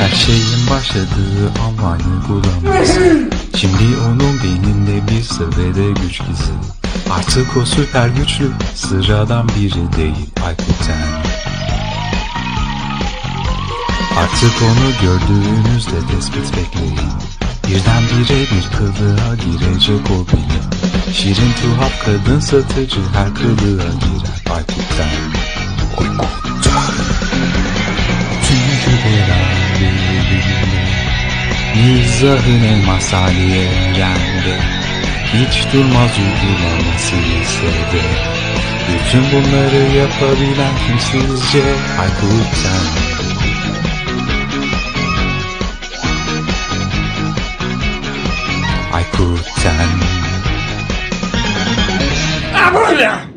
Her şeyin başladığı anlayı bulamaz. Şimdi onun beyninde bir sır ve de güç gizli. Artık o süper güçlü sıradan biri değil Aykuten Artık onu gördüğünüzde tespit bekleyin. Birdenbire bir kılığa girecek o bile. Şirin tuhaf kadın satıcı her kılığa girer Aykuten Mizahın elmas hali evrende Hiç durmaz uygulaması lisede Bütün bunları yapabilen kim sizce Aykut sen Aykut sen böyle.